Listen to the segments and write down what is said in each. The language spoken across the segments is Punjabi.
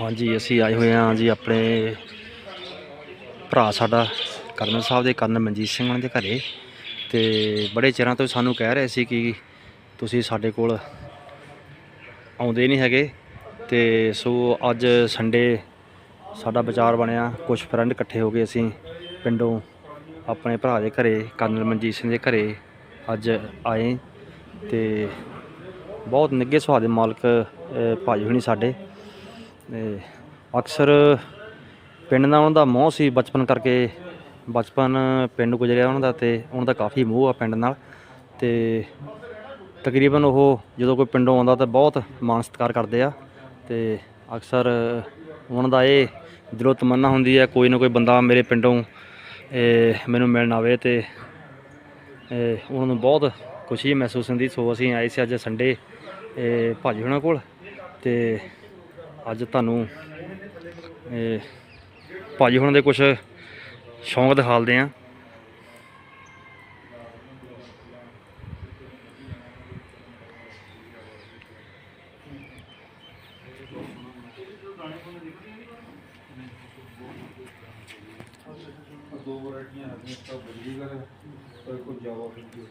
ਹਾਂਜੀ, ਅਸੀਂ ਆਏ ਹੋਏ ਹਾਂ ਜੀ ਆਪਣੇ ਭਰਾ ਸਾਡਾ, ਕਰਨਲ ਸਾਹਿਬ ਦੇ, ਕਰਨਲ ਮਨਜੀਤ ਸਿੰਘ ਉਹਨਾਂ ਦੇ ਘਰੇ। ਤੇ ਬੜੇ ਚਿਰਾਂ ਤੋਂ ਸਾਨੂੰ ਕਹਿ ਰਹੇ ਸੀ ਕਿ ਤੁਸੀਂ ਸਾਡੇ ਕੋਲ ਆਉਂਦੇ ਨਹੀਂ ਹੈਗੇ। ਤੇ ਸੋ ਅੱਜ ਸੰਡੇ ਸਾਡਾ ਵਿਚਾਰ ਬਣਿਆ ਕੁਝ ਫਰੈਂਡ ਇਕੱਠੇ ਹੋ ਗਏ ਅਸੀਂ ਪਿੰਡੋਂ ਆਪਣੇ ਭਰਾ ਦੇ ਘਰੇ, ਕਰਨਲ ਮਨਜੀਤ ਸਿੰਘ ਦੇ ਘਰੇ ਅੱਜ ਆਏ। ਤੇ ਬਹੁਤ ਨਿੱਘੇ ਸੁਭਾਅ ਦੇ ਮਾਲਕ ਅ, ਭਾਜੀ ਹੁਣੀ ਸਾਡੇ। ਅਕਸਰ ਪਿੰਡ ਨਾਲ ਉਹਨਾਂ ਦਾ ਮੋਹ ਸੀ ਬਚਪਨ ਕਰਕੇ। ਬਚਪਨ ਪਿੰਡ ਗੁਜ਼ਰਿਆ ਉਹਨਾਂ ਦਾ ਤੇ ਉਹਨਾਂ ਦਾ ਕਾਫੀ ਮੋਹ ਆ ਪਿੰਡ ਨਾਲ। ਤੇ ਤਕਰੀਬਨ ਉਹ ਜਦੋਂ ਕੋਈ ਪਿੰਡੋਂ ਆਉਂਦਾ ਤਾਂ ਬਹੁਤ ਮਾਣ ਸਤਿਕਾਰ ਕਰਦੇ ਆ। ਤੇ ਅਕਸਰ ਉਹਨਾਂ ਦਾ ਇਹ ਦਿਲੋਂ ਤਮੰਨਾ ਹੁੰਦੀ ਹੈ ਕੋਈ ਨਾ ਕੋਈ ਬੰਦਾ ਮੇਰੇ ਪਿੰਡੋਂ ਮੈਨੂੰ ਮਿਲਣ ਆਵੇ ਤੇ ਉਹਨਾਂ ਨੂੰ ਬਹੁਤ ਖੁਸ਼ੀ ਮਹਿਸੂਸ ਹੁੰਦੀ। ਸੋ ਅਸੀਂ ਆਏ ਸੀ ਅੱਜ ਸੰਡੇ ਇਹ ਭਾਜੀ ਹੁਣਾਂ ਕੋਲ ਤੇ ਅੱਜ ਤੁਹਾਨੂੰ ਇਹ ਭਾਜੀ ਹੁਣਾਂ ਦੇ ਕੁਝ ਸ਼ੌਂਕ ਦਿਖਾਲਦੇ ਆ ਦੋ ਵੈਰਾਈਟੀਆਂ ਆ ਗਈਆਂ ਇੱਕ ਕਰ ਕੋਈ ਜਾਵਾ ਫਿੱਕੀ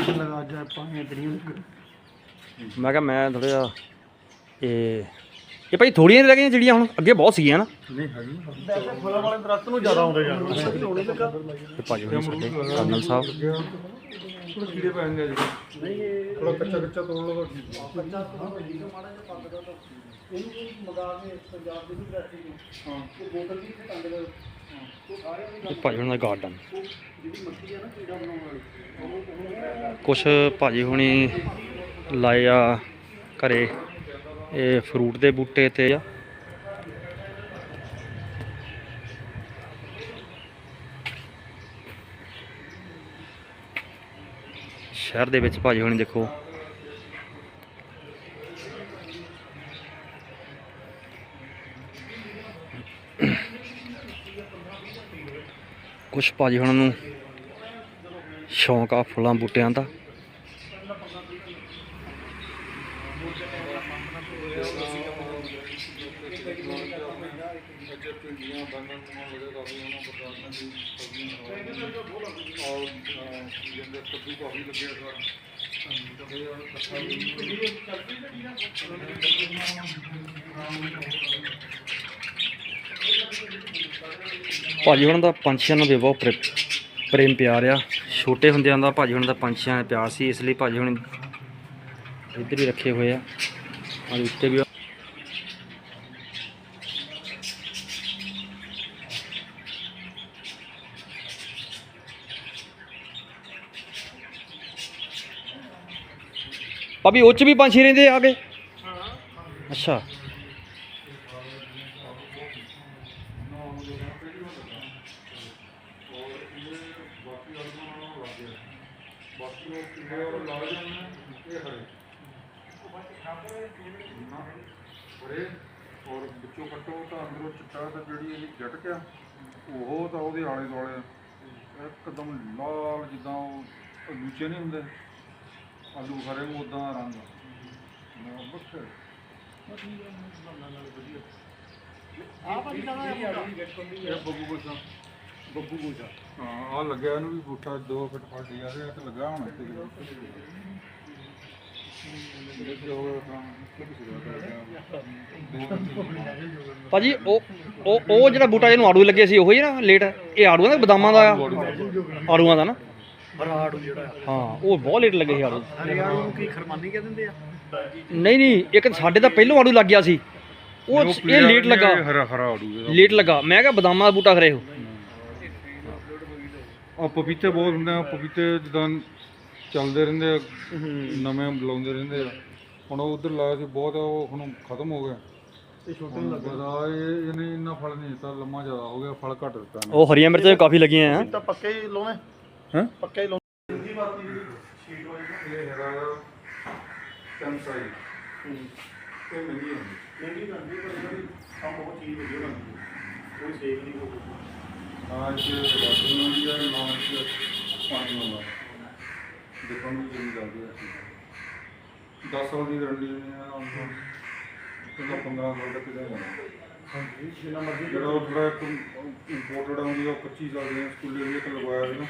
ਹੈ ਲਗਾ ਜਾ ਪਾਣੀ ਤਰੀਆਂ ਮੈਂ ਕਿਹਾ ਮੈਂ ਥੋੜਾ ਜਿਹਾ ਇਹ ਇਹ ਭਾਈ ਥੋੜੀਆਂ ਰਹਿ ਗਈਆਂ ਜਿਹੜੀਆਂ ਹੁਣ, ਅੱਗੇ ਬਹੁਤ ਸੀਗੀਆਂ ਨਾ। ਨਹੀਂ ਹੈਗੀ ਵੈਸੇ ਫੁੱਲਾਂ ਵਾਲੇ ਦਰਖਤ ਨੂੰ ਜ਼ਿਆਦਾ ਆਉਂਦੇ ਜਾਣ ਤੇ ਭਾਜੀ ਹੁਣੀ ਸਾਡੇ ਕਰਨਲ ਸਾਹਿਬ। ਥੋੜੇ ਕੀੜੇ ਪੈਣਗੇ ਜੀ ਨਹੀਂ ਇਹ ਥੋੜਾ ਕੱਚਾ ਕੱਚਾ ਤੋੜ ਲਓ ਤਾਂ ਠੀਕ ਹੈ। ਬੱਚਾ ਇਹਨੂੰ ਮਗਾ ਕੇ ਪੰਜਾਬ ਦੇ ਵੀ ਟਰੈਫਿਕ ਨੂੰ ਹਾਂ। ਉਹ ਬੋਤਲ ਵੀ ਇੱਥੇ ਟੰਗ ਦੇ ਇਹ ਭਾਜੀ ਹੁਣਾਂ ਦਾ ਗਾਰਡਨ ਜਿਹੜੀ ਮੱਖੀ ਆ ਨਾ ਕੁਛ ਭਾਜੀ ਹੁਣੀ ਲਾਏ ਆ ਘਰੇ, ਇਹ ਫਰੂਟ ਦੇ ਬੂਟੇ ਤੇ ਆ। ਸ਼ਹਿਰ ਦੇ ਵਿੱਚ ਭਾਜੀ ਹੁਣੀ ਦੇਖੋ। ਕੁਛ ਭਾਜੀ ਹੁਣਾਂ ਨੂੰ ਸ਼ੌਂਕ ਆ ਫੁੱਲਾਂ ਬੂਟਿਆਂ ਦਾ। ਭਾਜੀ ਹੁਣ ਦਾ ਪੰਛੀਆਂ ਨਾਲ ਵੀ ਬਹੁਤ ਪ੍ਰੇ- ਪ੍ਰੇਮ ਪਿਆਰ ਆ। ਛੋਟੇ ਹੁੰਦਿਆਂ ਦਾ ਭਾਜੀ ਹੁਣ ਦਾ ਪੰਛੀਆਂ ਨਾਲ ਪਿਆਰ ਸੀ ਇਸ ਲਈ ਭਾਜੀ ਹੁਣ ਇੱਧਰ ਹੀ ਰੱਖੇ ਹੋਏ ਆ। ਆ ਉੱਤੇ ਵੀ ਭਾਬੀ ਉਹ ਚ ਵੀ ਪੰਛੀ ਰਹਿੰਦੇ ਆ ਆਗੇ ਅੱਛਾ। ਬਾਕੀ ਉਹ ਕਿੰਨੇ ਉਹ ਲਾ ਜਾਂਦੇ ਨੇ ਇਹ ਹਰੇ ਹਰੇ ਔਰ ਵਿੱਚੋਂ ਕੱਟੋ ਤਾਂ ਅੰਦਰੋਂ ਚਿੱਟਾ ਤਾਂ ਜਿਹੜੀ ਇਹ ਜਟਕ ਆ ਉਹ ਤਾਂ ਉਹਦੇ ਆਲੇ ਦੁਆਲੇ ਇੱਕਦਮ ਲਾਲ ਜਿੱਦਾਂ ਉਹ ਲੂਚੇ ਨਹੀਂ ਹੁੰਦੇ। ਆਲੂ ਹਰੇ ਨੂੰ ਉਦਾਂ ਰੰਗ ਮੈਂ ਬੱਕੇ ਆਹ ਭਾਜੀ ਦਾ ਇਹ ਬੱਬੂ ਗੋਸ਼ਾ। ਬੱਬੂ ਗੋਸ਼ਾ ਹਾਂ ਆ ਲੱਗਿਆ ਇਹਨੂੰ ਵੀ ਬੂਟਾ 2 ਫੁੱਟ ਫੜ ਗਿਆ ਤੇ ਤੇ ਲੱਗਾ ਹੁਣ ਹੋ ਤਾਂ ਭਾਜੀ ਉਹ ਉਹ ਉਹ ਜਿਹੜਾ ਬੂਟਾ ਜਿਹਨੂੰ ਆੜੂ ਲੱਗੇ ਸੀ ਉਹੀ ਨਾ ਲੇਟ? ਇਹ ਆੜੂਆਂ ਦਾ ਬਦਾਮਾਂ ਦਾ ਆ? ਆੜੂਆਂ ਦਾ ਨਾ? ਬਰਾੜ ਜਿਹੜਾ ਹਾਂ ਉਹ ਬਹੁਤ ਲੇਟ ਲੱਗੇ ਸੀ ਆੜੂ। ਹਰਿਆਣੂ ਨੂੰ ਕੀ ਖਰਮਾਨੀ ਕਹਿ ਦਿੰਦੇ ਆ? ਨਹੀਂ ਨਹੀਂ ਇੱਕ ਸਾਡੇ ਤਾਂ ਪਹਿਲੋਂ ਆੜੂ ਲੱਗ ਗਿਆ ਸੀ। ਉਹ ਇਹ ਲੇਟ ਲੱਗਾ। ਹਰਾ ਹਰਾ ਆੜੂ ਇਹਦਾ ਲੇਟ ਲੱਗਾ। ਮੈਂ ਕਿਹਾ ਬਦਾਮਾਂ ਦਾ ਬੂਟਾ ਖਰੇ ਉਹ। ਆ ਪਪੀਤੇ ਬਹੁਤ ਹੁੰਦੇ ਆ ਪਪੀਤੇ ਜਿੱਦਾਂ ਚੱਲਦੇ ਰਹਿੰਦੇ ਆ ਨਵੇਂ ਬੁਲਾਉਂਦੇ ਰਹਿੰਦੇ ਆ। ਹੁਣ ਉਹ ਉਧਰ ਲਾਇਆ ਸੀ ਬਹੁਤ ਆ, ਉਹ ਹੁਣ ਖਤਮ ਹੋ ਗਿਆ। ਇਹ ਛੋਟੇ ਇਹ ਇਹਨੇ ਇੰਨਾ ਫਲ ਨਹੀਂ ਦਿੱਤਾ ਲੰਮਾ ਜ਼ਿਆਦਾ ਹੋ ਗਿਆ ਫਲ ਘੱਟ ਦਿੱਤਾ ਉਹ ਹਰੀਆਂ ਮਿਰਚਾਂ ਕਾਫੀ ਲੱਗੀਆਂ ਆ। ਤਾਂ ਪੱਕੇ ਹੀ ਲਾਉਣੇ। ਹਾਂ? ਪੱਕੇ ਹੀ ਲਾਉਣੇ। ਦੂਜੀ ਬਾਤੀ ਜਿਹੜੀ ਸ਼ੀਟ ਵਾਲੀ ਇਹ ਹੈਗਾ ਕੰਸਾਈ ਇਹ ਮਹਿੰਗੀ ਹੁੰਦੀ ਮਹਿੰਗੀ ਬਣਦੀ ਪਰ ਜਿਹੜੀ ਕੰਮ ਬਹੁਤ ਚੀਜ਼ ਵਧੀਆ ਬਣਦੀ ਹੈ ਕੋਈ ਸੇਕ ਨਹੀਂ ਕੋਈ ਆ ਇਹ ਬਾਕੀ ਹੁੰਦੀ ਹੈ ਨਾ ਇਹ ਪਾਣੀ ਹੁੰਦਾ ਦੇਖਣ ਨੂੰ ਜਿਹੜੀ ਚੱਲਦੀ ਹੈ। 10 ਸਾਲ ਦੀ ਗਰੰਟੀ ਨਹੀਂ ਹੈ ਉਹਦਾ 15 ਸਾਲ ਤੱਕ ਦਾ ਹੋਣਾ ਹਾਂਜੀ ਜਿੰਨਾ ਮਰਜ਼ੀ ਜਿਹੜਾ ਉਹ ਥੋੜਾ ਇੰਪੋਰਟਡ ਆਉਂਦੀ ਉਹ 25 ਸਾਲ ਦੀ ਸਕੂਲੇ ਵੀ ਇੱਕ ਲਗਵਾਇਆ ਸੀ ਨਾ।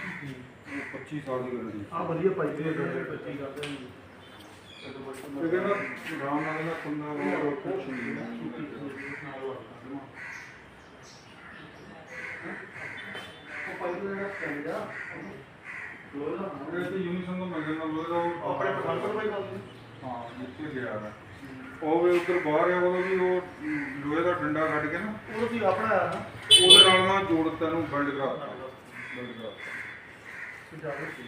ਉਹ 25 ਸਾਲ ਦੀ ਗਰੰਟੀ ਆ ਵਧੀਆ ਪਾਈ ਦੀ ਹੈ ਬੱਚੀ ਕਰਦੇ ਨੇ ਇਹ ਕਹਿੰਦਾ ਰਾਮ ਨਾਲ ਦਾ 15 ਸਾਲ ਕੁਛ ਨਹੀਂ ਹੈ ਉਹ ਪਾਈ ਦਾ ਜਿਹੜਾ ਸਟੈਂਡ ਆ ਲੋਹੇ ਦਾ ਉਹਦੇ ਤੇ ਯੂਨੀਸਨ ਤੋਂ ਮਿਲ ਜਾਂਦਾ ਉਹਦਾ ਉਹ ਆਪਣੇ ਪਠਾਨਕੋਟ ਪਾਈ ਗੱਲ ਹਾਂ ਜਿੱਥੇ ਗਿਆ ਹੈ ਉਹ ਵੀ ਉੱਧਰ ਬਾਹਰ ਆ ਉਹਦਾ ਵੀ ਉਹ ਲੋਹੇ ਦਾ ਡੰਡਾ ਕੱਢ ਕੇ ਨਾ। ਉਹ ਤੁਸੀਂ ਆਪਣਾ ਨਾ ਉਹਦੇ ਨਾਲ ਮੈਂ ਜੋੜ ਦਿੱਤਾ ਇਹਨੂੰ ਬਿਲਡ ਕਰਾਤਾ ਬਿਲਡ ਕਰਾਤਾ ਸੁਝਾਅ ਸੀ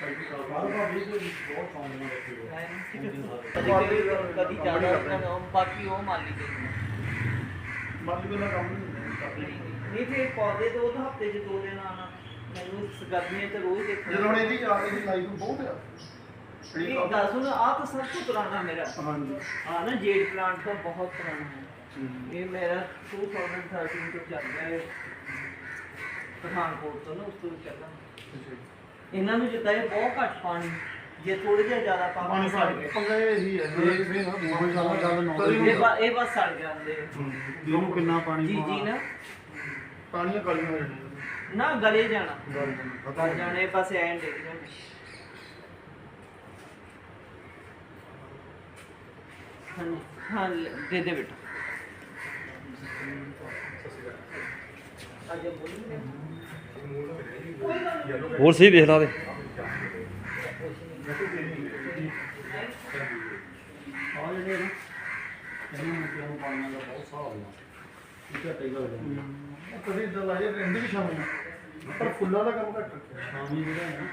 ਸਾਈਕਲ ਬਾਹਰ ਬਾਹਰ ਵੀ ਬਹੁਤ ਸੌਂਗ ਨਾਲ ਰੱਖੇ ਕਦੀ ਜ਼ਿਆਦਾ ਬਾਕੀ ਉਹ ਮਾਲੀ ਦੇ ਮਰਜ਼ੀ ਬਿਨਾ ਕੰਮ ਨਹੀਂ ਹੁੰਦਾ। ਨਹੀਂ ਤੇ ਪੌਦੇ ਤੋਂ ਉਹ ਹਫ਼ਤੇ ਚ ਦੋ ਦਿਨ ਆਣਾ ਮੈਨੂੰ ਇਸ ਗਰਮੀਆਂ ਚ ਰੋਜ਼ ਦੇਖਣਾ ਜਦੋਂ ਹੁਣ ਇਹਦੀ ਆ ਇਹਦੀ ਲਾਈਫ ਬਹੁਤ ਆ ਇਹ ਗੱਲ ਸੁਣ ਆ ਤਾਂ ਸਭ ਤੋਂ ਪੁਰਾਣਾ ਮੇਰਾ। ਹਾਂਜੀ। ਆ ਨਾ ਜੇਡ ਪਲਾਂਟ ਤਾਂ ਬਹੁਤ ਪੁਰਾਣਾ ਹੈ। ਇਹ ਮੇਰਾ 2013 ਤੋਂ ਚੱਲ ਰਿਹਾ ਹੈ। ਪਠਾਨਕੋਟ ਤੋਂ ਨਾ ਉਸ ਤੋਂ ਚੱਲਦਾ ਇਹਨਾਂ ਨੂੰ ਜਿੱਦਾਂ ਇਹ ਬਹੁਤ ਘੱਟ ਪਾਣੀ ਜੇ ਥੋੜਾ ਜਿਹਾ ਜ਼ਿਆਦਾ ਪਾਣੀ ਫੜ ਕੇ। ਪੰਗਾ ਇਹ ਹੀ ਹੈ। ਇਹ ਵੀ ਨਾ ਬਹੁਤ ਜ਼ਿਆਦਾ ਗੱਲ ਨਾ ਇਹ ਬਸ ਇਹ ਬਸ ਸੜ ਜਾਂਦੇ। ਇਹਨੂੰ ਕਿੰਨਾ ਪਾਣੀ ਜੀ ਜੀ ਨਾ। ਪਾਣੀ ਗਲੀਆਂ ਹੋ ਜਾਣੀਆਂ ਨਾ ਗਲੇ ਜਾਣਾ। ਪਤਾ ਗਲ ਜਾਣੇ ਬਸ ਐਂ ਡਿੱਗ ਜਾਣੇ। ਹਾਂ ਹਾਂ ਲੈ, ਦੇ ਦੇ ਬੇਟਾ। ਅੱਜ ਬੋਲੀ ਹੋਰ ਸਹੀ ਵੇਖ ਲਾ ਦੇ। ਆ ਜਿਹੜੇ ਨਾ ਇਹਨਾਂ ਨੂੰ ਪਾਣੀ ਦਾ ਬਹੁਤ ਆਉਂਦਾ ਇਹ ਘੱਟੇ ਗੱਲ ਹੈ। ਕਦੇ ਇਦਾਂ ਲਾਜੇ ਰਹਿੰਦੇ ਵੀ ਸ਼ਾਮੀ ਪਰ ਫੁੱਲਾਂ ਦਾ ਕੰਮ ਘੱਟ ਸ਼ਾਮੀ ਜਿਹੜਾ ਹੈ ਨਾ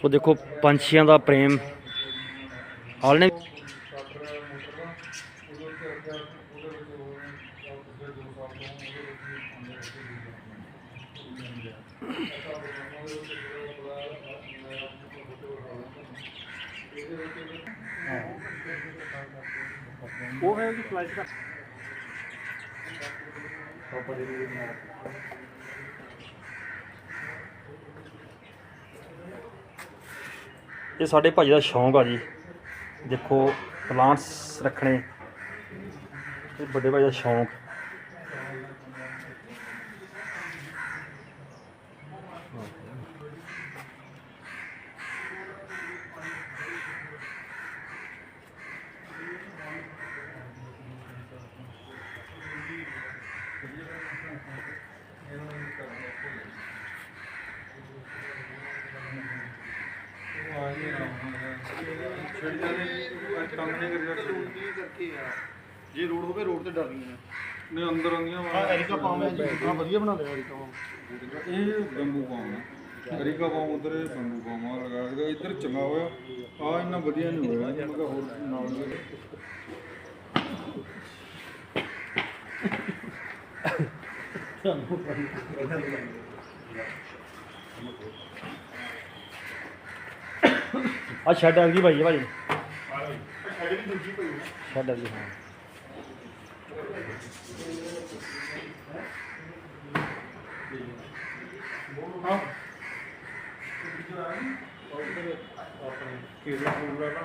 ਸੋ ਦੇਖੋ ਪੰਛੀਆਂ ਦਾ ਪ੍ਰੇਮ। ਆਲਣੇ ਉਹ ਹੈ ਕਿ ਫਲਾਈਟ ਦਾ। ਇਹ ਸਾਡੇ ਭਾਜੀ ਦਾ ਸ਼ੌਂਕ ਆ ਜੀ। ਦੇਖੋ ਪਲਾਂਟਸ ਰੱਖਣੇ, ਇਹ ਵੱਡੇ ਭਾਈ ਦਾ ਸ਼ੌਂਕ। ਜੇ ਰੋਡ ਹੋਵੇ ਰੋਡ ਤੇ ਡਰਨੀਆਂ ਨੇ। ਨੇ ਅੰਦਰ ਆਉਂਦੀਆਂ ਆ ਐਰਿਕਾ ਪਾਮ ਹੈ ਜੀ। ਆ ਵਧੀਆ ਬਣਾ ਲਿਆ ਐਰਿਕਾ ਪਾਮ। ਇਹ ਬੰਬੂ ਪਾਮ ਹੈ। ਅਰੀਕਾ ਪਾਮ ਉਧਰ ਬੰਬੂ ਪਾਮ ਆ ਲਗਾ ਇਹਦਾ ਇੱਧਰ ਚੰਗਾ ਹੋਇਆ। ਆ ਇੰਨਾ ਵਧੀਆ ਨਹੀਂ ਹੋਇਆ। ਮੈਂ ਕਿਹਾ ਹੋਰ ਨਾਲ ਦੇ ਆ ਸ਼ੈਡ ਆ ਗਈ ਭਾਈ ਭਾਜੀ ਸਾਡੇ ਵੀ ਦੂਜੀ ਪਈ ਹੈ ਸ਼ੈਡ ਆ ਗਈ ਹਾਂ ਹਾਂ ਆਪਣੇ ਕੇਲਾ ਪੂਰਾ ਨਾ